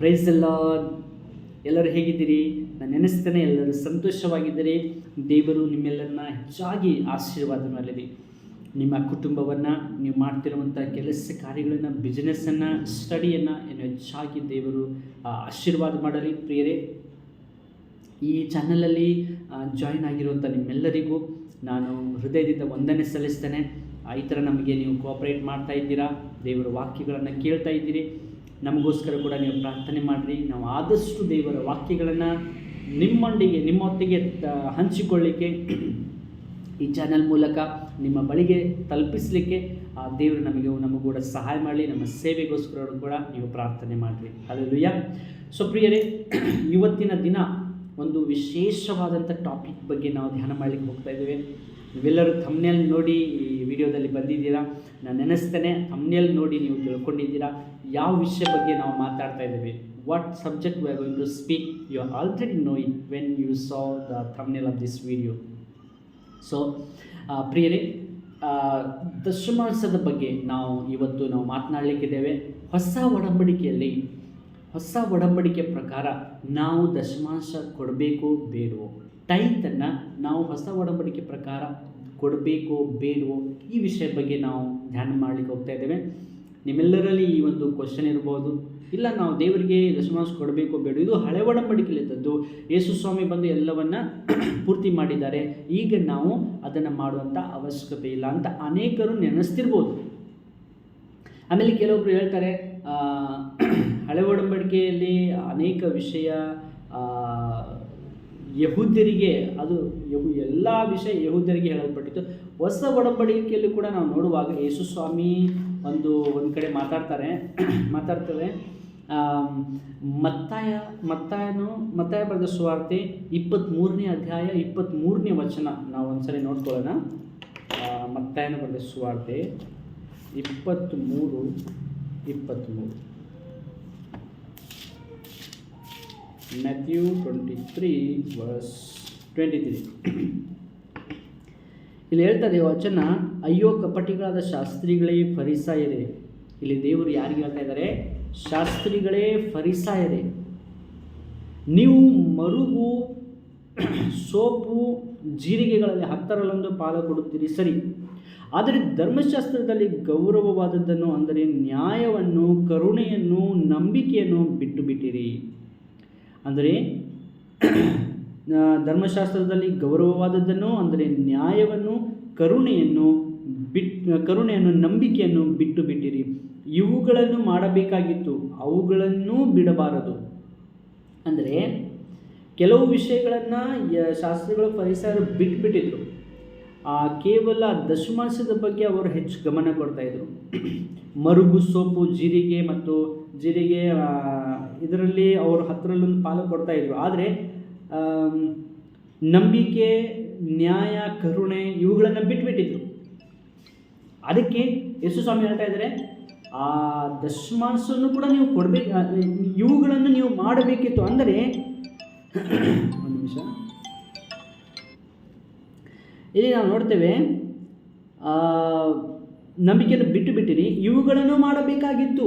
Price ಎಲ್ಲ ಎಲ್ಲರೂ ಹೇಗಿದ್ದೀರಿ? ನಾನು ನೆನೆಸ್ತೇನೆ, ಎಲ್ಲರೂ ಸಂತೋಷವಾಗಿದ್ದೀರಿ. ದೇವರು ನಿಮ್ಮೆಲ್ಲರನ್ನ ಹೆಚ್ಚಾಗಿ ಆಶೀರ್ವಾದ ಮಾಡಲಿ. ನಿಮ್ಮ ಕುಟುಂಬವನ್ನು, ನೀವು ಮಾಡ್ತಿರುವಂಥ ಕೆಲಸ ಕಾರ್ಯಗಳನ್ನು ಬಿಸ್ನೆಸ್ಸನ್ನು ಸ್ಟಡಿಯನ್ನು ಏನು ಹೆಚ್ಚಾಗಿ ದೇವರು ಆಶೀರ್ವಾದ ಮಾಡಲಿ. ಪ್ರಿಯರೇ, ಈ ಚಾನಲಲ್ಲಿ ಜಾಯಿನ್ ಆಗಿರುವಂಥ ನಿಮ್ಮೆಲ್ಲರಿಗೂ ನಾನು ಹೃದಯದಿಂದ ವಂದನೆ ಸಲ್ಲಿಸ್ತೇನೆ. ಈ ಥರ ನಮಗೆ ನೀವು ಕೋಆಪ್ರೇಟ್ ಮಾಡ್ತಾ ಇದ್ದೀರಾ? ದೇವರ ವಾಕ್ಯಗಳನ್ನು ಕೇಳ್ತಾ ಇದ್ದೀರಿ. ನಮಗೋಸ್ಕರ ಕೂಡ ನೀವು ಪ್ರಾರ್ಥನೆ ಮಾಡಿರಿ. ನಾವು ಆದಷ್ಟು ದೇವರ ವಾಕ್ಯಗಳನ್ನು ನಿಮ್ಮೊಂದಿಗೆ, ನಿಮ್ಮೊತ್ತಿಗೆ ಹಂಚಿಕೊಳ್ಳಿಕ್ಕೆ ಈ ಚಾನಲ್ ಮೂಲಕ ನಿಮ್ಮ ಬಳಿಗೆ ತಲುಪಿಸಲಿಕ್ಕೆ ಆ ದೇವರು ನಮಗೆ, ನಮಗೂ ಕೂಡ ಸಹಾಯ ಮಾಡಲಿ. ನಮ್ಮ ಸೇವೆಗೋಸ್ಕರ ಕೂಡ ನೀವು ಪ್ರಾರ್ಥನೆ ಮಾಡಿರಿ. ಅಲ್ಲೆಲ್ಲೂಯ್ಯ ಸೊ ಪ್ರಿಯರೇ, ಇವತ್ತಿನ ದಿನ ಒಂದು ವಿಶೇಷವಾದಂಥ ಟಾಪಿಕ್ ಬಗ್ಗೆ ನಾವು ಧ್ಯಾನ ಮಾಡಲಿಕ್ಕೆ ಹೋಗ್ತಾ ಇದ್ದೇವೆ. ನೀವೆಲ್ಲರೂ ಥಮ್ನೇಲ್ ನೋಡಿ ಈ ವಿಡಿಯೋದಲ್ಲಿ ಬಂದಿದ್ದೀರಾ? ನಾನು ನೆನೆಸ್ತೇನೆ ಥಮ್ನೇಲ್ ನೋಡಿ ನೀವು ತಿಳ್ಕೊಂಡಿದ್ದೀರಾ? ಯಾವ ವಿಷಯ ಬಗ್ಗೆ ನಾವು ಮಾತಾಡ್ತಾ ಇದ್ದೇವೆ? What subject we are going to speak you already know it when you saw the thumbnail of this video so ಪ್ರಿಯರೇ ದಶಮಾಸದ ಬಗ್ಗೆ ನಾವು ಇವತ್ತು ನಾವು ಮಾತನಾಡಲಿಕ್ಕಿದ್ದೇವೆ. ಹೊಸ ಒಡಂಬಡಿಕೆಯಲ್ಲಿ, ಹೊಸ ಒಡಂಬಡಿಕೆ ಪ್ರಕಾರ ನಾವು ದಶಮಾಂಶ ಕೊಡಬೇಕು ಬೇಡವೋ? ಟೈತನ್ನು ನಾವು ಹೊಸ ಒಡಂಬಡಿಕೆ ಪ್ರಕಾರ ಕೊಡಬೇಕು ಬೇಡವೋ ಈ ವಿಷಯ ಬಗ್ಗೆ ನಾವು ಧ್ಯಾನ ಮಾಡಲಿಕ್ಕೆ ಹೋಗ್ತಾ ಇದ್ದೇವೆ. ನಿಮ್ಮೆಲ್ಲರಲ್ಲಿ ಈ ಒಂದು ಕ್ವಶನ್ ಇರ್ಬೋದು. ಇಲ್ಲ ನಾವು ದೇವರಿಗೆ ದಶಮಾಂಶ ಕೊಡಬೇಕು ಬೇಡ ಇದು ಹಳೆ ಒಡಂಬಡಿಕೆಲಿದ್ದದ್ದು ಯೇಸು ಸ್ವಾಮಿ ಬಂದು ಎಲ್ಲವನ್ನ ಪೂರ್ತಿ ಮಾಡಿದ್ದಾರೆ. ಈಗ ನಾವು ಅದನ್ನು ಮಾಡುವಂಥ ಅವಶ್ಯಕತೆ ಇಲ್ಲ ಅಂತ ಅನೇಕರು ನೆನೆಸ್ತಿರ್ಬೋದು. ಆಮೇಲೆ ಕೆಲವೊಬ್ರು ಹೇಳ್ತಾರೆ ಹಳೆ ಒಡಂಬಡಿಕೆಯಲ್ಲಿ ಅನೇಕ ವಿಷಯ ಯಹೂದ್ಯರಿಗೆ ಅದು ಎಲ್ಲ ವಿಷಯ ಯಹೂದ್ಯರಿಗೆ ಹೇಳಲ್ಪಟ್ಟಿತ್ತು. ಹೊಸ ಒಡಂಬಡಿಕೆಯಲ್ಲಿ ಕೂಡ ನಾವು ನೋಡುವಾಗ ಯೇಸು ಸ್ವಾಮಿ ಒಂದು ಒಂದು ಕಡೆ ಮಾತಾಡ್ತಾರೆ ಮಾತಾಡ್ತಾರೆ ಮತ್ತಾಯ, ಮತ್ತಾಯನು, ಮತ್ತಾಯ ಬರೆದ ಸುವಾರ್ತೆ ಇಪ್ಪತ್ತ್ಮೂರನೇ ಅಧ್ಯಾಯ ಇಪ್ಪತ್ತ್ಮೂರನೇ ವಚನ ನಾವು ಒಂದ್ಸರಿ ನೋಡ್ಕೊಳ್ಳೋಣ. ಮತ್ತಾಯನ ಬರೆದ ಸುವಾರ್ತೆ ಇಪ್ಪತ್ತ್ಮೂರು ಇಪ್ಪತ್ತ್ಮೂರು ತ್ರೀ ವರ್ಸ್ ಟ್ವೆಂಟಿ ತ್ರೀ ಇಲ್ಲಿ ಹೇಳ್ತಾರೆ ವಚನ, ಅಯ್ಯೋ, ಕಪಟಿಗಳಾದ ಶಾಸ್ತ್ರಿಗಳೇ, ಫರಿಸಾಯರೇ. ಇಲ್ಲಿ ದೇವರು ಯಾರಿಗೆ ಹೇಳ್ತಾ ಇದ್ದಾರೆ? ಶಾಸ್ತ್ರಿಗಳೇ, ಫರಿಸಾಯರೇ. ನೀವು ಮರುಗು, ಸೋಪು, ಜೀರಿಗೆಗಳಲ್ಲಿ ಹತ್ತರಲ್ಲೊಂದು ಪಾಲು ಕೊಡುತ್ತೀರಿ. ಸರಿ. ಆದರೆ ಧರ್ಮಶಾಸ್ತ್ರದಲ್ಲಿ ಗೌರವವಾದದ್ದನ್ನು, ಅಂದರೆ ನ್ಯಾಯವನ್ನು, ಕರುಣೆಯನ್ನು, ನಂಬಿಕೆಯನ್ನು ಬಿಟ್ಟು ಬಿಟ್ಟಿರಿ. ಅಂದರೆ ಧರ್ಮಶಾಸ್ತ್ರದಲ್ಲಿ ಗೌರವವಾದದ್ದನ್ನು, ಅಂದರೆ ನ್ಯಾಯವನ್ನು, ಕರುಣೆಯನ್ನು ಬಿಟ್, ಕರುಣೆಯನ್ನು, ನಂಬಿಕೆಯನ್ನು ಬಿಟ್ಟು ಬಿಟ್ಟಿರಿ. ಇವುಗಳನ್ನು ಮಾಡಬೇಕಾಗಿತ್ತು, ಅವುಗಳನ್ನು ಬಿಡಬಾರದು. ಅಂದರೆ ಕೆಲವು ವಿಷಯಗಳನ್ನು ಶಾಸ್ತ್ರಗಳು ಪರಿಸರ ಬಿಟ್ಬಿಟ್ಟಿದ್ರು. ಆ ಕೇವಲ ದಶಮಾಂಶದ ಬಗ್ಗೆ ಅವರು ಹೆಚ್ಚು ಗಮನ ಕೊಡ್ತಾ ಇದ್ರು. ಮರುಗು, ಸೋಪು, ಜೀರಿಗೆ ಮತ್ತು ಜೀರಿಗೆ ಇದರಲ್ಲಿ ಅವರು ಹತ್ತರಲ್ಲೊಂದು ಪಾಲು ಕೊಡ್ತಾ ಇದ್ರು. ಆದರೆ ನಂಬಿಕೆ, ನ್ಯಾಯ, ಕರುಣೆ ಇವುಗಳನ್ನು ಬಿಟ್ಬಿಟ್ಟಿದ್ರು. ಅದಕ್ಕೆ ಯೇಸು ಸ್ವಾಮಿ ಹೇಳ್ತಾ ಇದ್ದಾರೆ, ಆ ದಶಮಾಂಶವನ್ನು ಕೂಡ ನೀವು ಕೊಡಬೇಕು ಇವುಗಳನ್ನು ನೀವು ಮಾಡಬೇಕಿತ್ತು. ಅಂದರೆ, ಒಂದು ನಿಮಿಷ. ಇಲ್ಲಿ ನಾವು ನೋಡ್ತೇವೆ ನಂಬಿಕೆಯನ್ನು ಬಿಟ್ಟು ಬಿಟ್ಟಿರಿ, ಇವುಗಳನ್ನು ಮಾಡಬೇಕಾಗಿತ್ತು.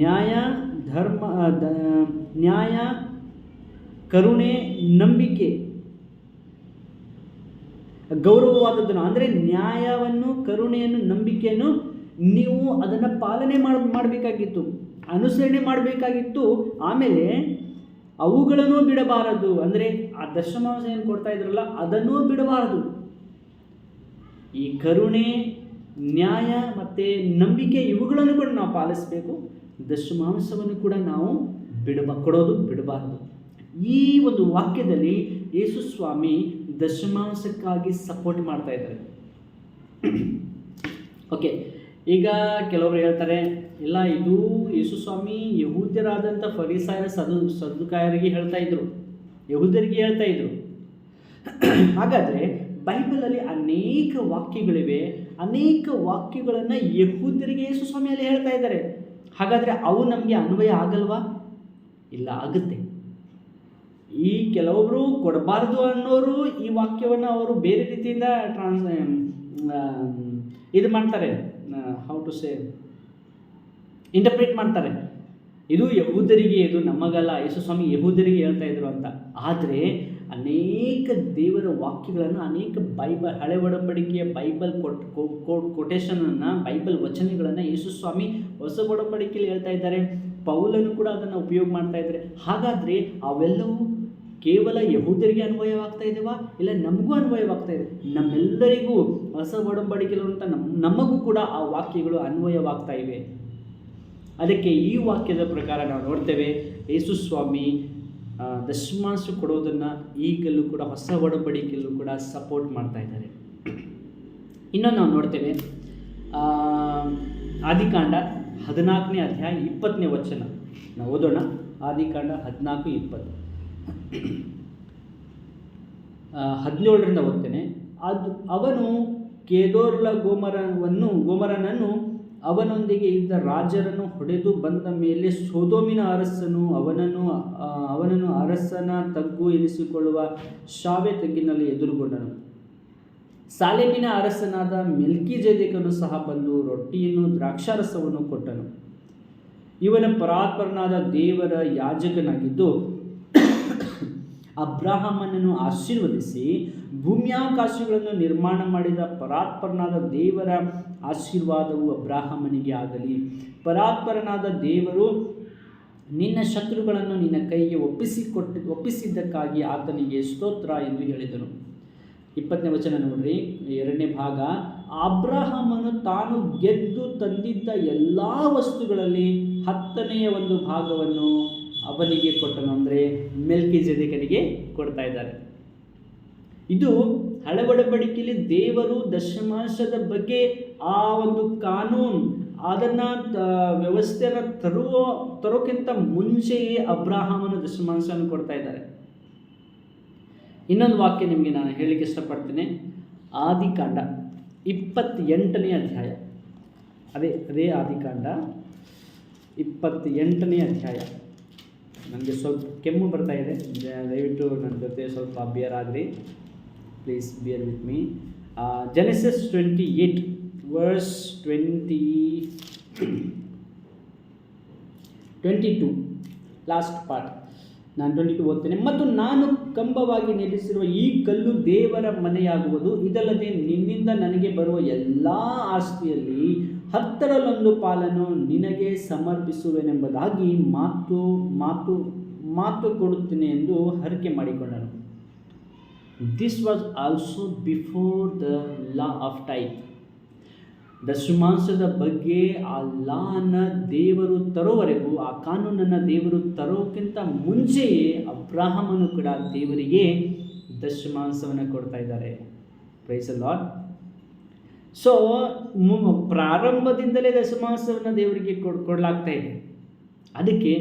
ನ್ಯಾಯ, ಧರ್ಮ ನ್ಯಾಯ, ಕರುಣೆ, ನಂಬಿಕೆ. ಗೌರವವಾದದ್ದನ್ನು, ಅಂದರೆ ನ್ಯಾಯವನ್ನು, ಕರುಣೆಯನ್ನು, ನಂಬಿಕೆಯನ್ನು ನೀವು ಅದನ್ನು ಪಾಲನೆ ಮಾಡ, ಮಾಡಬೇಕಾಗಿತ್ತು. ಅನುಸರಣೆ ಮಾಡಬೇಕಾಗಿತ್ತು. ಆಮೇಲೆ ಅವುಗಳನ್ನು ಬಿಡಬಾರದು. ಅಂದರೆ ಆ ದಶಮಾಂಶ ಏನು ಕೊಡ್ತಾ ಇದ್ರಲ್ಲ, ಅದನ್ನೂ ಬಿಡಬಾರದು. ಈ ಕರುಣೆ, ನ್ಯಾಯ ಮತ್ತು ನಂಬಿಕೆ ಇವುಗಳನ್ನು ಕೂಡ ನಾವು ಪಾಲಿಸಬೇಕು. ದಶಮಾಂಶವನ್ನು ಕೂಡ ನಾವು ಬಿಡಬ, ಕೊಡೋದು ಬಿಡಬಾರದು. ಈ ಒಂದು ವಾಕ್ಯದಲ್ಲಿ ಯೇಸು ಸ್ವಾಮಿ ದಶಮಾಂಶಕ್ಕಾಗಿ ಸಪೋರ್ಟ್ ಮಾಡ್ತಾ ಇದ್ದಾರೆ. ಓಕೆ ಈಗ ಕೆಲವರು ಹೇಳ್ತಾರೆ, ಇಲ್ಲ, ಇದು ಯೇಸು ಸ್ವಾಮಿ ಯಹೂದ್ಯರಾದಂಥ ಫರಿಸಾಯರ ಸದು ಸದುಕಾಯರಿಗೆ ಹೇಳ್ತಾ ಇದ್ರು. ಯಹೂದ್ಯರಿಗೆ ಹೇಳ್ತಾ ಇದ್ರು. ಹಾಗಾದರೆ ಬೈಬಲಲ್ಲಿ ಅನೇಕ ವಾಕ್ಯಗಳಿವೆ. ಅನೇಕ ವಾಕ್ಯಗಳನ್ನು ಯಹೂದ್ಯರಿಗೆ ಯೇಸು ಸ್ವಾಮಿಯಲ್ಲಿ ಹೇಳ್ತಾ ಇದ್ದಾರೆ. ಹಾಗಾದರೆ ಅವು ನಮಗೆ ಅನ್ವಯ ಆಗಲ್ವಾ? ಇಲ್ಲ, ಆಗುತ್ತೆ. ಈ ಕೆಲವೊಬ್ಬರು ಕೊಡಬಾರ್ದು ಅನ್ನೋರು ಈ ವಾಕ್ಯವನ್ನು ಅವರು ಬೇರೆ ರೀತಿಯಿಂದ ಟ್ರಾನ್ಸ್ ಇದು ಮಾಡ್ತಾರೆ. ಹೌ ಟು ಸೇ ಇಂಟರ್ಪ್ರಿಟ್ ಮಾಡ್ತಾರೆ. ಇದು ಯಹೂದರಿಗೆ, ಇದು ನಮಗಲ್ಲ ಯೇಸು ಸ್ವಾಮಿ ಯಹೂದರಿಗೆ ಹೇಳ್ತಾ ಇದ್ರು ಅಂತ. ಆದರೆ ಅನೇಕ ದೇವರ ವಾಕ್ಯಗಳನ್ನು, ಅನೇಕ ಬೈಬಲ್ ಹಳೆ ಒಡಂಬಡಿಕೆಯ ಬೈಬಲ್ ಕೊಟ್ ಕೊಟೇಶನನ್ನು ಬೈಬಲ್ ವಚನಗಳನ್ನು ಯೇಸು ಸ್ವಾಮಿ ಹೊಸ ಒಡಂಬಡಿಕೆಯಲ್ಲಿ ಹೇಳ್ತಾ ಇದ್ದಾರೆ. ಪೌಲನ್ನು ಕೂಡ ಅದನ್ನು ಉಪಯೋಗ ಮಾಡ್ತಾ ಇದ್ದಾರೆ. ಹಾಗಾದರೆ ಅವೆಲ್ಲವೂ ಕೇವಲ ಯಹೂದರಿಗೆ ಅನ್ವಯವಾಗ್ತಾ ಇದೆವಾ ಇಲ್ಲ ನಮಗೂ ಅನ್ವಯವಾಗ್ತಾ ಇದೆ? ನಮ್ಮೆಲ್ಲರಿಗೂ ಹೊಸ ಒಡಂಬಡಿಕೆಗಳು ಅಂತ ನಮ್ಮ ನಮಗೂ ಕೂಡ ಆ ವಾಕ್ಯಗಳು ಅನ್ವಯವಾಗ್ತಾ ಇವೆ. ಅದಕ್ಕೆ ಈ ವಾಕ್ಯದ ಪ್ರಕಾರ ನಾವು ನೋಡ್ತೇವೆ, ಯೇಸು ಸ್ವಾಮಿ ದಶಮಾಂಶ ಕೊಡೋದನ್ನು ಈಗಲೂ ಕೂಡ ಹೊಸ ಒಡಂಬಡಿಕೆಯಲ್ಲೂ ಕೂಡ ಸಪೋರ್ಟ್ ಮಾಡ್ತಾ ಇದ್ದಾರೆ. ಇನ್ನೊಂದು ನಾವು ನೋಡ್ತೇವೆ ಆದಿಕಾಂಡ ಹದಿನಾಲ್ಕನೇ ಅಧ್ಯಾಯ ಇಪ್ಪತ್ತನೇ ವಚನ. ನಾವು ಓದೋಣ. ಆದಿಕಾಂಡ ಹದಿನಾಲ್ಕು ಇಪ್ಪತ್ತು. ಹದಿನೇಳರಿಂದ ಓದ್ತೇನೆ. ಅದು ಅವನು ಕೇದೋರ್ಲ ಗೋಮರವನ್ನು, ಗೋಮರನನ್ನು ಅವನೊಂದಿಗೆ ಇದ್ದ ರಾಜರನ್ನು ಹೊಡೆದು ಬಂದ ಮೇಲೆ ಸೋದೋಮಿನ ಅರಸನು ಅವನನ್ನು ಅವನನ್ನು ಅರಸನ ತಗ್ಗು ಎನಿಸಿಕೊಳ್ಳುವ ಶಾವೆ ತಗ್ಗಿನಲ್ಲಿ ಎದುರುಗೊಂಡನು. ಸಾಲೆಮಿನ ಅರಸನಾದ ಮೆಲ್ಕಿಜೆದೇಕನು ಸಹ ಬಂದು ರೊಟ್ಟಿಯನ್ನು, ದ್ರಾಕ್ಷಾರಸವನ್ನು ಕೊಟ್ಟನು. ಇವನ ಪರಾತ್ಪರನಾದ ದೇವರ ಯಾಜಕನಾಗಿದ್ದು ಅಬ್ರಾಹಮನನ್ನು ಆಶೀರ್ವದಿಸಿ ಭೂಮ್ಯಾಕಾಶಗಳನ್ನು ನಿರ್ಮಾಣ ಮಾಡಿದ ಪರಾತ್ಪರನಾದ ದೇವರ ಆಶೀರ್ವಾದವು ಅಬ್ರಾಹಮನಿಗೆ ಆಗಲಿ. ಪರಾತ್ಪರನಾದ ದೇವರು ನಿನ್ನ ಶತ್ರುಗಳನ್ನು ನಿನ್ನ ಕೈಗೆ ಒಪ್ಪಿಸಿಕೊಟ್ಟು, ಒಪ್ಪಿಸಿದ್ದಕ್ಕಾಗಿ ಆತನಿಗೆ ಸ್ತೋತ್ರ ಎಂದು ಹೇಳಿದನು. ಇಪ್ಪತ್ತನೇ ವಚನ ನೋಡ್ರಿ, ಎರಡನೇ ಭಾಗ, ಅಬ್ರಾಹಮನು ತಾನು ಗೆದ್ದು ತಂದಿದ್ದ ಎಲ್ಲ ವಸ್ತುಗಳಲ್ಲಿ ಹತ್ತನೆಯ ಒಂದು ಭಾಗವನ್ನು ಅವನಿಗೆ ಕೊಟ್ಟನು ಅಂದರೆ ಮೆಲ್ಕಿ ಜದಿಕನಿಗೆ ಕೊಡ್ತಾ ಇದ್ದಾರೆ. ಇದು ಹಳಬಡಬಡಿಕೆಯಲ್ಲಿ ದೇವರು ದಶಮಾಂಶದ ಬಗ್ಗೆ ಆ ಒಂದು ಕಾನೂನು, ಅದನ್ನು ವ್ಯವಸ್ಥೆಯನ್ನು ತರುವ, ತರೋಕ್ಕಿಂತ ಮುಂಚೆಯೇ ಅಬ್ರಾಹಮನ ದಶಮಾಂಶವನ್ನು ಕೊಡ್ತಾ ಇದ್ದಾರೆ. ಇನ್ನೊಂದು ವಾಕ್ಯ ನಿಮಗೆ ನಾನು ಹೇಳಲಿಕ್ಕೆ ಇಷ್ಟಪಡ್ತೇನೆ. ಆದಿಕಾಂಡ, ಇಪ್ಪತ್ತೆಂಟನೇ ಅಧ್ಯಾಯ. ಅದೇ ಅದೇ ಆದಿಕಾಂಡ, ಇಪ್ಪತ್ತೆಂಟನೇ ಅಧ್ಯಾಯ. ನನಗೆ ಸ್ವಲ್ಪ ಕೆಮ್ಮು ಬರ್ತಾ ಇದೆ. ದಯವಿಟ್ಟು ನನ್ನ ಜೊತೆ ಸ್ವಲ್ಪ ಬಿಯರ್ ಆಗಿರಿ please bear with me Genesis twenty eight verse twenty twenty two last part ನಾನು ಟ್ವೆಂಟಿ ಟು ಓದ್ತೇನೆ. ಮತ್ತು ನಾನು ಕಂಬವಾಗಿ ನಿಲ್ಲಿಸಿರುವ ಈ ಕಲ್ಲು ದೇವರ ಮನೆಯಾಗುವುದು. ಇದಲ್ಲದೆ ನಿನ್ನಿಂದ ನನಗೆ ಬರುವ ಎಲ್ಲ ಆಸ್ತಿಯಲ್ಲಿ ಹತ್ತರಲ್ಲೊಂದು ಪಾಲನ್ನು ನಿನಗೆ ಸಮರ್ಪಿಸುವೆನೆಂಬುದಾಗಿ ಮಾತು ಮಾತು ಮಾತು ಕೊಡುತ್ತೇನೆ ಎಂದು ಹರಕೆ ಮಾಡಿಕೊಂಡನು. This was also before the law of tithe ದಶಮಾಂಶದ ಬಗ್ಗೆ ಆ ಲಾನ ದೇವರು ತರೋವರೆಗೂ ಆ ಕಾನೂನನ್ನು ದೇವರು ತರೋಕ್ಕಿಂತ ಮುಂಚೆಯೇ ಅಬ್ರಾಹಮನು ಕೂಡ ದೇವರಿಗೆ ದಶಮಾಂಶವನ್ನು ಕೊಡ್ತಾ ಇದ್ದಾರೆ ಪ್ರೈಸ್ ಲಾಟ್ ಸೊ ಪ್ರಾರಂಭದಿಂದಲೇ ದಶಮಾಸವನ್ನು ದೇವರಿಗೆ ಕೊಡ್, ಕೊಡಲಾಗ್ತಾ ಇದೆ. ಅದಕ್ಕೆ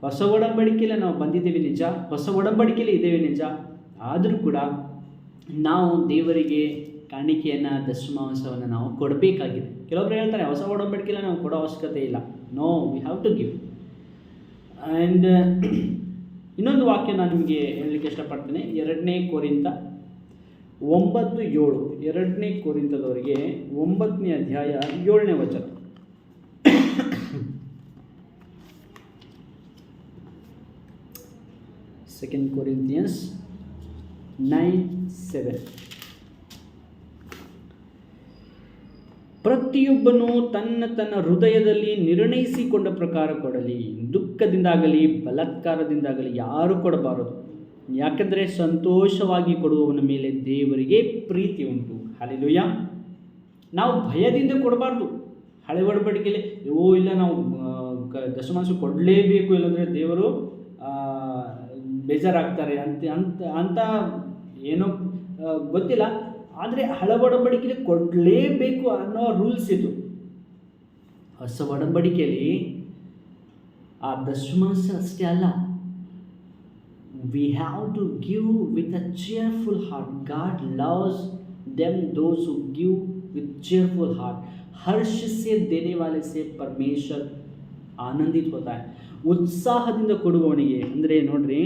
ಹೊಸ ಒಡಂಬಡಿಕೆಯಲ್ಲಿ ನಾವು ಬಂದಿದ್ದೇವೆ ನಿಜ, ಹೊಸ ಒಡಂಬಡಿಕೆಯಲ್ಲಿ ಇದ್ದೇವೆ ನಿಜ. ಆದರೂ ಕೂಡ ನಾವು ದೇವರಿಗೆ ಕಾಣಿಕೆಯನ್ನು ದಶಮಾಂಶವನ್ನು ನಾವು ಕೊಡಬೇಕಾಗಿದೆ. ಕೆಲವೊಬ್ರು ಹೇಳ್ತಾರೆ, ಹೊಸ ಒಡಂಬಡಿಕೆಲ್ಲ ನಾವು ಕೊಡೋ ಅವಶ್ಯಕತೆ ಇಲ್ಲ. No we have to give and ಇನ್ನೊಂದು ವಾಕ್ಯ ನಾನು ನಿಮಗೆ ಹೇಳಲಿಕ್ಕೆ ಇಷ್ಟಪಡ್ತೇನೆ. ಎರಡನೇ ಕೋರಿಂತ ಒಂಬತ್ತು ಏಳು ಎರಡನೇ ಕುರಿತದವರಿಗೆ ಒಂಬತ್ತನೇ ಅಧ್ಯಾಯ ಏಳನೇ ವಚನ. ಸೆಕೆಂಡ್ ಕೊರಿಂತಿಯನ್ಸ್ ನೈನ್ ಸೆವೆನ್ ಪ್ರತಿಯೊಬ್ಬನು ತನ್ನ ತನ್ನ ಹೃದಯದಲ್ಲಿ ನಿರ್ಣಯಿಸಿಕೊಂಡ ಪ್ರಕಾರ ಕೊಡಲಿ. ದುಃಖದಿಂದಾಗಲಿ, ಬಲತ್ಕಾರದಿಂದಾಗಲಿ ಯಾರು ಕೊಡಬಾರದು. ಯಾಕೆಂದರೆ ಸಂತೋಷವಾಗಿ ಕೊಡುವವನ ಮೇಲೆ ದೇವರಿಗೆ ಪ್ರೀತಿ ಉಂಟು. ಹಾಲೆಲುಯ್ಯ ನಾವು ಭಯದಿಂದ ಕೊಡಬಾರ್ದು. ಹಳೆ ಒಡಬಡಿಕೆಲೆ ಓ ಇಲ್ಲ ನಾವು ದಶಮಾಂಶ ಕೊಡಲೇಬೇಕು ಇಲ್ಲಾಂದರೆ ದೇವರು ಬೇಜಾರಾಗ್ತಾರೆ ಅಂತ ಅಂತ ಅಂತ ಏನೋ ಗೊತ್ತಿಲ್ಲ. ಆದರೆ ಹಳೆ ಒಡಂಬಡಿಕೆಲಿ ಕೊಡಲೇಬೇಕು ಅನ್ನೋ ರೂಲ್ಸ್ ಇದು. ಹೊಸ ಒಡಂಬಡಿಕೆಯಲ್ಲಿ ಆ ದಶಮಾಂಶ ಅಷ್ಟೇ ಅಲ್ಲ. we have to give with a cheerful heart. God loves them those who give with cheerful heart. हर्ष से देने वाले से परमेश्वर ಆನಂದಿತ ಹೋತಾ ಉತ್ಸಾಹದಿಂದ ಕೊಡುವವನಿಗೆ ಅಂದರೆ ನೋಡ್ರಿ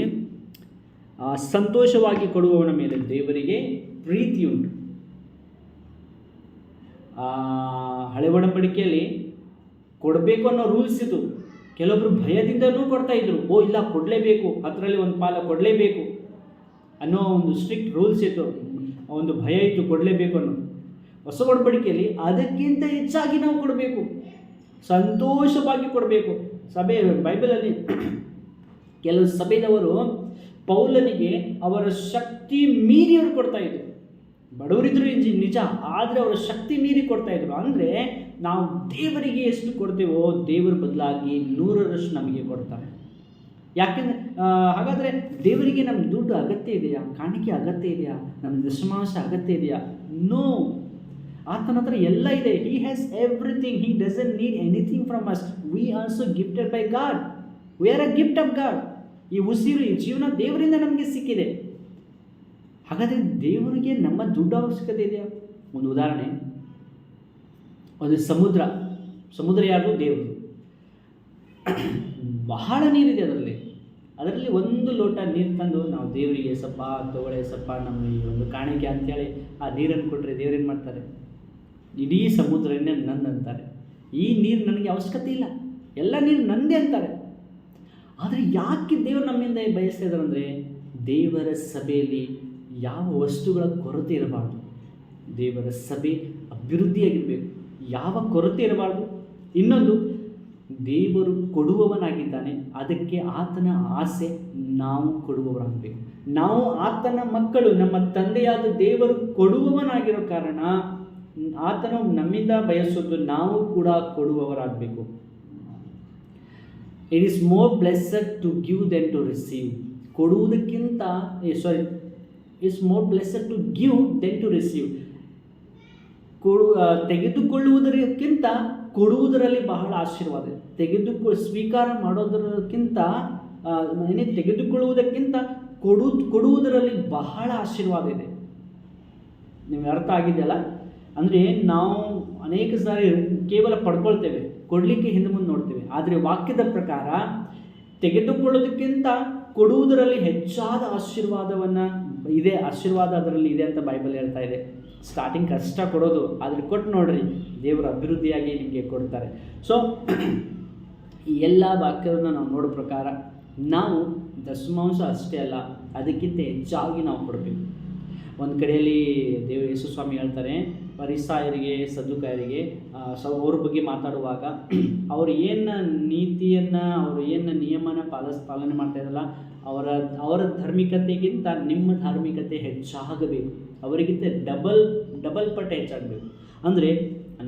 ಆ, ಸಂತೋಷವಾಗಿ ಕೊಡುವವನ ಮೇಲೆ ದೇವರಿಗೆ ಪ್ರೀತಿ ಉಂಟು ಆ, ಹಳೆ ಒಡಂಬಡಿಕೆಯಲ್ಲಿ ಕೊಡಬೇಕು ಅನ್ನೋ ರೂಲ್ಸ್ ಇದು ಕೆಲವೊಬ್ರು ಭಯದಿಂದನೂ ಕೊಡ್ತಾ ಇದ್ರು, ಓ, ಇಲ್ಲ, ಕೊಡಲೇಬೇಕು, ಅದರಲ್ಲಿ ಒಂದು ಪಾಲ ಕೊಡಲೇಬೇಕು ಅನ್ನೋ ಒಂದು ಸ್ಟ್ರಿಕ್ಟ್ ರೂಲ್ಸ್ ಇತ್ತು. ಒಂದು ಭಯ ಇತ್ತು, ಕೊಡಲೇಬೇಕು ಅನ್ನೋ. ಹೊಸ ಒಡಂಬಡಿಕೆಯಲ್ಲಿ ಅದಕ್ಕಿಂತ ಹೆಚ್ಚಾಗಿ ನಾವು ಕೊಡಬೇಕು. ಸಂತೋಷವಾಗಿ ಕೊಡಬೇಕು. ಸಭೆ, ಬೈಬಲಲ್ಲಿ ಕೆಲವು ಸಭೆದವರು ಪೌಲನಿಗೆ ಅವರ ಶಕ್ತಿ ಮೀರಿ ಅವರು ಕೊಡ್ತಾ ಇದ್ರು. ಬಡವರಿದ್ರು ನಿಜ, ಆದರೆ ಅವರ ಶಕ್ತಿ ಮೀರಿ ಕೊಡ್ತಾ ಇದ್ರು. ಅಂದರೆ ನಾವು ದೇವರಿಗೆ ಎಷ್ಟು ಕೊಡ್ತೇವೋ ದೇವರ ಬದಲಾಗಿ ನೂರರಷ್ಟು ನಮಗೆ ಕೊಡ್ತಾರೆ. ಯಾಕೆಂದರೆ ಹಾಗಾದರೆ ದೇವರಿಗೆ ನಮ್ಮ ದುಡ್ಡು ಅಗತ್ಯ ಇದೆಯಾ? ಕಾಣಿಕೆ ಅಗತ್ಯ ಇದೆಯಾ? ನಮ್ಮ ದಶಮಾಂಶ ಅಗತ್ಯ ಇದೆಯಾ? ನೋ ಆತನ ಹತ್ರ ಎಲ್ಲ ಇದೆ. He has everything he doesn't need anything from us we also gifted by God we are a gift of God ಈ ಉಸಿರು, ಈ ಜೀವನ ದೇವರಿಂದ ನಮಗೆ ಸಿಕ್ಕಿದೆ. ಹಾಗಾದರೆ ದೇವರಿಗೆ ನಮ್ಮ ದುಡ್ಡು ಅವಶ್ಯಕತೆ ಇದೆಯಾ? ಒಂದು ಉದಾಹರಣೆ. ಒಂದು ಸಮುದ್ರ. ಸಮುದ್ರ ಯಾರು? ದೇವರು. ಬಹಳ ನೀರಿದೆ ಅದರಲ್ಲಿ. ಅದರಲ್ಲಿ ಒಂದು ಲೋಟ ನೀರು ತಂದು ನಾವು ದೇವರಿಗೆ ಸಪ್ಪ ತಗೊಳ್ಳೆ ಸಪ್ಪ, ನಮ್ಮ ಈ ಒಂದು ಕಾಣಿಕೆ ಅಂತೇಳಿ ಆ ನೀರನ್ನು ಕೊಟ್ಟರೆ ದೇವ್ರೇನು ಮಾಡ್ತಾರೆ? ಇಡೀ ಸಮುದ್ರನೇ ನಂದಂತಾರೆ ಈ ನೀರು ನನಗೆ ಅವಶ್ಯಕತೆ ಇಲ್ಲ. ಎಲ್ಲ ನೀರು ನಂದೇ ಅಂತಾರೆ. ಆದರೆ ಯಾಕೆ ದೇವರು ನಮ್ಮಿಂದ ಬಯಸ್ತಾ ಇದ್ದಾರೆ ಅಂದರೆ ದೇವರ ಸಭೆಯಲ್ಲಿ ಯಾವ ವಸ್ತುಗಳ ಕೊರತೆ ಇರಬಾರ್ದು. ದೇವರ ಸಭೆ ಅಭಿವೃದ್ಧಿಯಾಗಿರಬೇಕು. ಯಾವ ಕೊರತೆ ಇರಬಾರ್ದು? ಇನ್ನೊಂದು, ದೇವರು ಕೊಡುವವನಾಗಿದ್ದಾನೆ, ಅದಕ್ಕೆ ಆತನ ಆಸೆ ನಾವು ಕೊಡುವವರಾಗಬೇಕು. ನಾವು ಆತನ ಮಕ್ಕಳು, ನಮ್ಮ ತಂದೆಯಾದ ದೇವರು ಕೊಡುವವನಾಗಿರೋ ಕಾರಣ, ಆತನು ನಮ್ಮಿಂದ ಬಯಸೋದು ನಾವು ಕೂಡ ಕೊಡುವವರಾಗಬೇಕು. It is more blessed to give than to receive ಕೊಡುವುದಕ್ಕಿಂತ sorry it's more blessed to give than to receive ಕೊಡು ತೆಗೆದುಕೊಳ್ಳುವುದಕ್ಕಿಂತ ಕೊಡುವುದರಲ್ಲಿ ಬಹಳ ಆಶೀರ್ವಾದ ಇದೆ. ತೆಗೆದುಕೊ, ಸ್ವೀಕಾರ ಮಾಡೋದಕ್ಕಿಂತ ಏನೇ ತೆಗೆದುಕೊಳ್ಳುವುದಕ್ಕಿಂತ ಕೊಡು, ಕೊಡುವುದರಲ್ಲಿ ಬಹಳ ಆಶೀರ್ವಾದ ಇದೆ. ನಿಮ್ಗೆ ಅರ್ಥ ಆಗಿದೆಯಲ್ಲ? ಅಂದರೆ ನಾವು ಅನೇಕ ಸಾರಿ ಕೇವಲ ಪಡ್ಕೊಳ್ತೇವೆ, ಕೊಡಲಿಕ್ಕೆ ಹಿಂದೆ ಮುಂದೆ ನೋಡ್ತೇವೆ. ಆದರೆ ವಾಕ್ಯದ ಪ್ರಕಾರ ತೆಗೆದುಕೊಳ್ಳೋದಕ್ಕಿಂತ ಕೊಡುವುದರಲ್ಲಿ ಹೆಚ್ಚಾದ ಆಶೀರ್ವಾದವನ್ನು ಇದೆ, ಆಶೀರ್ವಾದ ಅದರಲ್ಲಿ ಇದೆ ಅಂತ ಬೈಬಲ್ ಹೇಳ್ತಾ ಇದೆ. ಸ್ಟಾರ್ಟಿಂಗ್ ಕಷ್ಟ ಕೊಡೋದು ಆದರೆ ಕೊಟ್ಟು ನೋಡ್ರಿ, ದೇವರ ಅಭಿವೃದ್ಧಿಯಾಗಿ ನಿಮಗೆ ಕೊಡ್ತಾರೆ. ಸೊ ಈ ಎಲ್ಲ ವಾಕ್ಯವನ್ನು ನಾವು ನೋಡೋ ಪ್ರಕಾರ ನಾವು ದಶಮಾಂಶ ಅಷ್ಟೇ ಅಲ್ಲ, ಅದಕ್ಕಿಂತ ಹೆಚ್ಚಾಗಿ ನಾವು ಕೊಡಬೇಕು ಒಂದು ಕಡೆಯಲ್ಲಿ ದೇವ ಯೇಸು ಸ್ವಾಮಿ ಹೇಳ್ತಾರೆ ಪರಿಸಾಯರಿಗೆ, ಸದ್ದುಕಾಯರಿಗೆ ಸೊ, ಅವ್ರ ಬಗ್ಗೆ ಮಾತಾಡುವಾಗ ಅವರು ಏನು ನೀತಿಯನ್ನು, ಅವರು ಏನು ನಿಯಮನ ಪಾಲಿಸ್, ಪಾಲನೆ ಮಾಡ್ತಾ ಇದ್ದಲ್ಲ ಅವರ ಅವರ ಧಾರ್ಮಿಕತೆಗಿಂತ ನಿಮ್ಮ ಧಾರ್ಮಿಕತೆ ಹೆಚ್ಚಾಗಬೇಕು. ಅವರಿಗಿಂತ ಡಬಲ್ ಡಬಲ್ ಪಟ್ಟು ಹೆಚ್ಚಾಗಬೇಕು. ಅಂದರೆ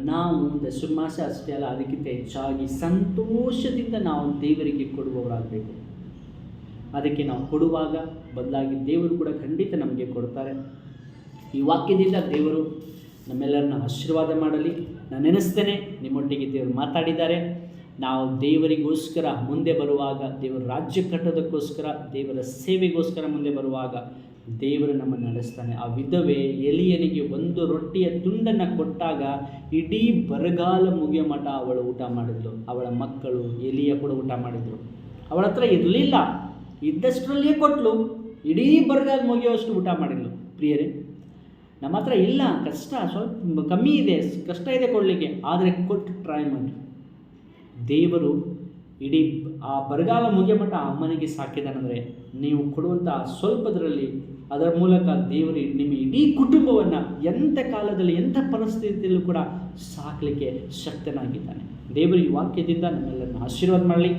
ನಾವು ದಶಮಾಸ ಅಷ್ಟೇ ಅಲ್ಲ, ಅದಕ್ಕಿಂತ ಹೆಚ್ಚಾಗಿ ಸಂತೋಷದಿಂದ ನಾವು ದೇವರಿಗೆ ಕೊಡುವವರಾಗಬೇಕು. ಅದಕ್ಕೆ ನಾವು ಕೊಡುವಾಗ ಬದಲಾಗಿ ದೇವರು ಕೂಡ ಖಂಡಿತ ನಮಗೆ ಕೊಡ್ತಾರೆ. ಈ ವಾಕ್ಯದಿಂದ ದೇವರು ನಮ್ಮೆಲ್ಲರನ್ನ ಆಶೀರ್ವಾದ ಮಾಡಲಿ. ನಾನು ನೆನೆಸ್ತೇನೆ. ನಿಮ್ಮೊಟ್ಟಿಗೆ ದೇವರು ಮಾತಾಡಿದ್ದಾರೆ. ನಾವು ದೇವರಿಗೋಸ್ಕರ ಮುಂದೆ ಬರುವಾಗ, ದೇವರ ರಾಜ್ಯ ಕಟ್ಟೋದಕ್ಕೋಸ್ಕರ, ದೇವರ ಸೇವೆಗೋಸ್ಕರ ಮುಂದೆ ಬರುವಾಗ ದೇವರು ನಮ್ಮನ್ನು ನಡೆಸ್ತಾನೆ. ಆ ವಿಧವೆ ಎಲಿಯನಿಗೆ ಒಂದು ರೊಟ್ಟಿಯ ತುಂಡನ್ನು ಕೊಟ್ಟಾಗ ಇಡೀ ಬರಗಾಲ ಮುಗಿಯೋ ಮಠ ಅವಳು ಊಟ ಮಾಡಿದ್ಳು ಅವಳ ಮಕ್ಕಳು ಎಲಿಯ ಕೂಡ ಊಟ ಮಾಡಿದ್ರು. ಅವಳ ಹತ್ರ ಇರಲಿಲ್ಲ. ಇದ್ದಷ್ಟರಲ್ಲಿಯೇ ಕೊಟ್ಟಳು ಇಡೀ ಬರಗಾಲ ಮುಗಿಯೋಷ್ಟು ಊಟ ಮಾಡಿದ್ಲು. ಪ್ರಿಯರೇ ನಮ್ಮ ಹತ್ರ ಇಲ್ಲ, ಕಷ್ಟ, ಸ್ವಲ್ಪ ಕಮ್ಮಿ ಇದೆ, ಕಷ್ಟ ಇದೆ ಕೊಡಲಿಕ್ಕೆ. ಆದರೆ ಕೊಟ್ಟು ಟ್ರೈ ಮಾಡಿ. ದೇವರು ಇಡೀ ಆ ಬರಗಾಲ ಮುಗಿಯ ಮಟ್ಟ ಆ ಅಮ್ಮನಿಗೆ ಸಾಕಿದಾನಂದರೆ ನೀವು ಕೊಡುವಂಥ ಸ್ವಲ್ಪದರಲ್ಲಿ ಅದರ ಮೂಲಕ ದೇವರು ನಿಮ್ಮ ಇಡೀ ಕುಟುಂಬವನ್ನು ಎಂಥ ಕಾಲದಲ್ಲಿ ಎಂಥ ಪರಿಸ್ಥಿತಿಯಲ್ಲೂ ಕೂಡ ಸಾಕಲಿಕ್ಕೆ ಶಕ್ತನಾಗಿದ್ದಾನೆ. ದೇವರು ಈ ವಾಕ್ಯದಿಂದ ನಮ್ಮೆಲ್ಲರನ್ನ ಆಶೀರ್ವಾದ ಮಾಡಲಿ.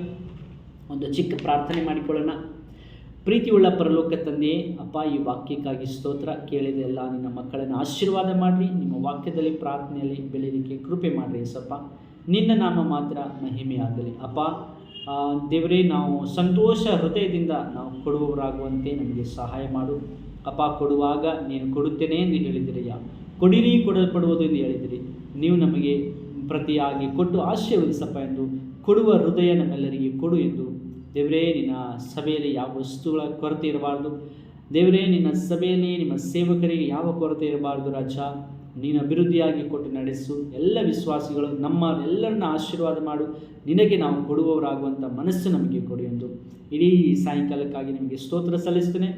ಒಂದು ಚಿಕ್ಕ ಪ್ರಾರ್ಥನೆ ಮಾಡಿಕೊಳ್ಳೋಣ. ಪ್ರೀತಿಯುಳ್ಳ ಪರಲೋಕ ತಂದೆಯೇ ಅಪ್ಪ, ಈ ವಾಕ್ಯಕ್ಕಾಗಿ ಸ್ತೋತ್ರ ಕೇಳಿದ ಎಲ್ಲ ನಿನ್ನ ಮಕ್ಕಳನ್ನು ಆಶೀರ್ವಾದ ಮಾಡಿರಿ. ನಿಮ್ಮ ವಾಕ್ಯದಲ್ಲಿ, ಪ್ರಾರ್ಥನೆಯಲ್ಲಿ ಬೆಳೆಯಲಿಕ್ಕೆ ಕೃಪೆ ಮಾಡಿರಿ ಸಪ್ಪ ನಿನ್ನ ನಾಮ ಮಾತ್ರ ಮಹಿಮೆಯಾಗಲಿ. ಅಪ್ಪ ದೇವರೇ, ನಾವು ಸಂತೋಷ ಹೃದಯದಿಂದ ನಾವು ಕೊಡುವವರಾಗುವಂತೆ ನಮಗೆ ಸಹಾಯ ಮಾಡು. ಅಪ್ಪ, ಕೊಡುವಾಗ ನೀನು ಕೊಡುತ್ತೇನೆ ಎಂದು ಹೇಳಿದಿರಯ್ಯ. ಕೊಡಿರಿ, ಕೊಡಲ್ಪಡುವುದು ಎಂದು ಹೇಳಿದಿರಿ. ನೀವು ನಮಗೆ ಪ್ರತಿಯಾಗಿ ಕೊಟ್ಟು ಆಶೀರ್ವದಿಸಪ್ಪ ಎಂದು, ಕೊಡುವ ಹೃದಯ ನಮ್ಮೆಲ್ಲರಿಗೆ ಕೊಡು ಎಂದು ದೇವರೇ, ನಿನ್ನ ಸಭೆಯಲ್ಲಿ ಯಾವ ವಸ್ತುಗಳ ಕೊರತೆ ಇರಬಾರ್ದು. ದೇವರೇ, ನಿನ್ನ ಸಭೆಯಲ್ಲಿ ನಿಮ್ಮ ಸೇವಕರಿಗೆ ಯಾವ ಕೊರತೆ ಇರಬಾರ್ದು ರಾಜ? ನೀನು ಅಭಿವೃದ್ಧಿಯಾಗಿ ಕೊಟ್ಟು ನಡೆಸು. ಎಲ್ಲ ವಿಶ್ವಾಸಿಗಳು ನಮ್ಮ ಎಲ್ಲರನ್ನ ಆಶೀರ್ವಾದ ಮಾಡು. ನಿನಗೆ ನಾವು ಕೊಡುವವರಾಗುವಂಥ ಮನಸ್ಸು ನಮಗೆ ಕೊಡು ಎಂದು. ಇಡೀ ಸಾಯಂಕಾಲಕ್ಕಾಗಿ ನಿಮಗೆ ಸ್ತೋತ್ರ ಸಲ್ಲಿಸ್ತೇನೆ.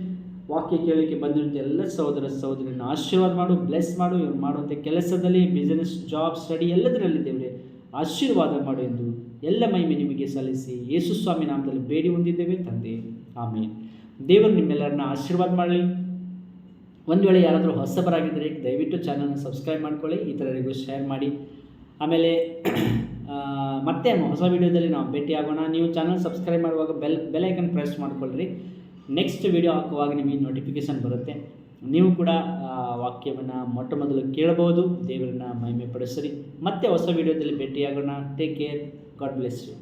ವಾಕ್ಯ ಕೇಳಲಿಕ್ಕೆ ಬಂದಿರುವಂಥ ಎಲ್ಲ ಸಹೋದರ ಸಹೋದರಿಯನ್ನು ಆಶೀರ್ವಾದ ಮಾಡು ಬ್ಲೆಸ್ ಮಾಡು. ಇವರು ಮಾಡುವಂಥ ಕೆಲಸದಲ್ಲಿ ಬಿಸ್ನೆಸ್ ಜಾಬ್ ಸ್ಟಡಿ ಎಲ್ಲದರಲ್ಲಿ ದೇವರೇ, ಆಶೀರ್ವಾದ ಮಾಡು ಎಂದು ಎಲ್ಲ ಮಹಿಮೆ ನಿಮಗೆ ಸಲ್ಲಿಸಿ ಯೇಸು ಸ್ವಾಮಿ ನಾಮದಲ್ಲಿ ಬೇಡಿ ಹೊಂದಿದ್ದೇವೆ ತಂದೆ. ಆಮೇಲೆ ದೇವರು ನಿಮ್ಮೆಲ್ಲರನ್ನ ಆಶೀರ್ವಾದ ಮಾಡಲಿ. ಒಂದು ವೇಳೆ ಯಾರಾದರೂ ಹೊಸಬರಾಗಿದ್ದರೆ ದಯವಿಟ್ಟು ಚಾನಲ್ನ ಸಬ್ಸ್ಕ್ರೈಬ್ ಮಾಡ್ಕೊಳ್ಳಿ, ಇತರರಿಗೂ ಶೇರ್ ಮಾಡಿ. ಆಮೇಲೆ ಮತ್ತೆ ಹೊಸ ವಿಡಿಯೋದಲ್ಲಿ ನಾವು ಭೇಟಿ ಆಗೋಣ ನೀವು ಚಾನಲ್ ಸಬ್ಸ್ಕ್ರೈಬ್ ಮಾಡುವಾಗ ಬೆಲ್ ಬೆಲೈಕನ್ ಪ್ರೆಸ್ ಮಾಡ್ಕೊಳ್ಳ್ರಿ ನೆಕ್ಸ್ಟ್ ವಿಡಿಯೋ ಹಾಕುವಾಗ ನಿಮಗೆ ನೋಟಿಫಿಕೇಷನ್ ಬರುತ್ತೆ. ನೀವು ಕೂಡ ವಾಕ್ಯವನ್ನು ಮೊಟ್ಟ ಮೊದಲು ಕೇಳಬಹುದು. ದೇವರನ್ನ ಮಹಿಮೆ ಪಡಿಸ್ರಿ ಮತ್ತೆ ಹೊಸ ವಿಡಿಯೋದಲ್ಲಿ ಭೇಟಿಯಾಗೋಣ. Take care God bless you